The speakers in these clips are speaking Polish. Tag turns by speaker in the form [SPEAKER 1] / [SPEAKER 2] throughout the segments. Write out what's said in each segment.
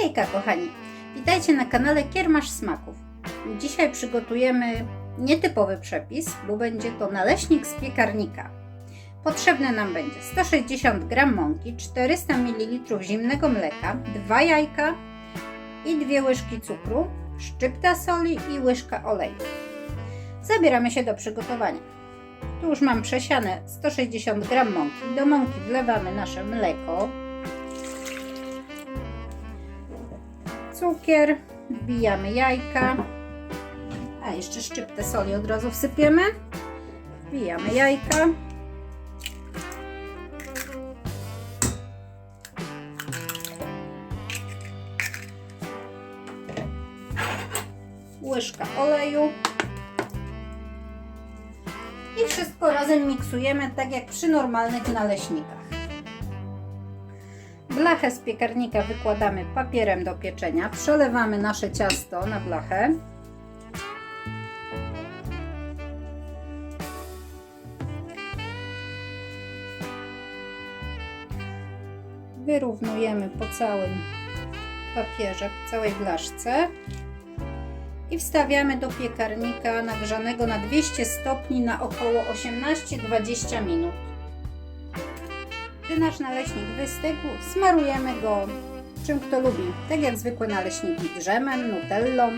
[SPEAKER 1] Hejka kochani, witajcie na kanale Kiermasz Smaków. Dzisiaj przygotujemy nietypowy przepis, bo będzie to naleśnik z piekarnika. Potrzebne nam będzie 160 g mąki, 400 ml zimnego mleka, 2 jajka i 2 łyżki cukru, szczypta soli i łyżka oleju. Zabieramy się do przygotowania. Tu już mam przesiane 160 g mąki. Do mąki wlewamy nasze mleko, cukier, wbijamy jajka, a jeszcze szczyptę soli od razu wsypiemy. Wbijamy jajka. Łyżka oleju. I wszystko razem miksujemy tak jak przy normalnych naleśnikach. Blachę z piekarnika wykładamy papierem do pieczenia. Przelewamy nasze ciasto na blachę. Wyrównujemy po całym papierze, po całej blaszce i wstawiamy do piekarnika nagrzanego na 200 stopni na około 18-20 minut. Gdy nasz naleśnik wystygł, smarujemy go czym kto lubi, tak jak zwykłe naleśniki drzemem, nutellą.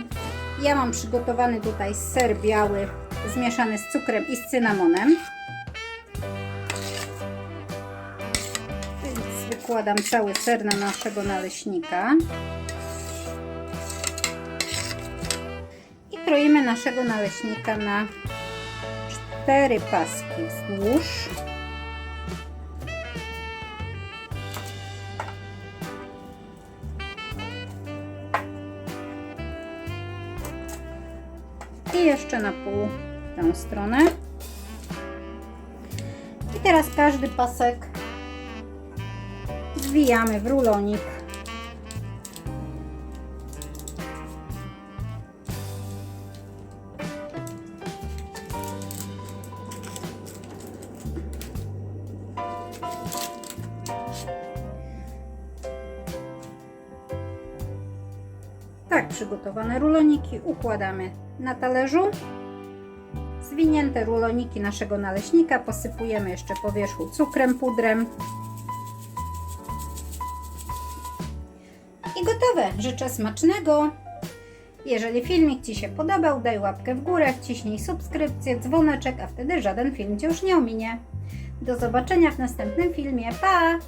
[SPEAKER 1] Ja mam przygotowany tutaj ser biały zmieszany z cukrem i z cynamonem. Więc wykładam cały ser na naszego naleśnika. I kroimy naszego naleśnika na cztery paski wzdłuż. I jeszcze na pół tę stronę. I teraz każdy pasek zwijamy w rulonik. Tak przygotowane ruloniki układamy na talerzu. Zwinięte ruloniki naszego naleśnika posypujemy jeszcze po wierzchu cukrem, pudrem. I gotowe. Życzę smacznego. Jeżeli filmik Ci się podobał, daj łapkę w górę, wciśnij subskrypcję, dzwoneczek, a wtedy żaden film Cię już nie ominie. Do zobaczenia w następnym filmie. Pa!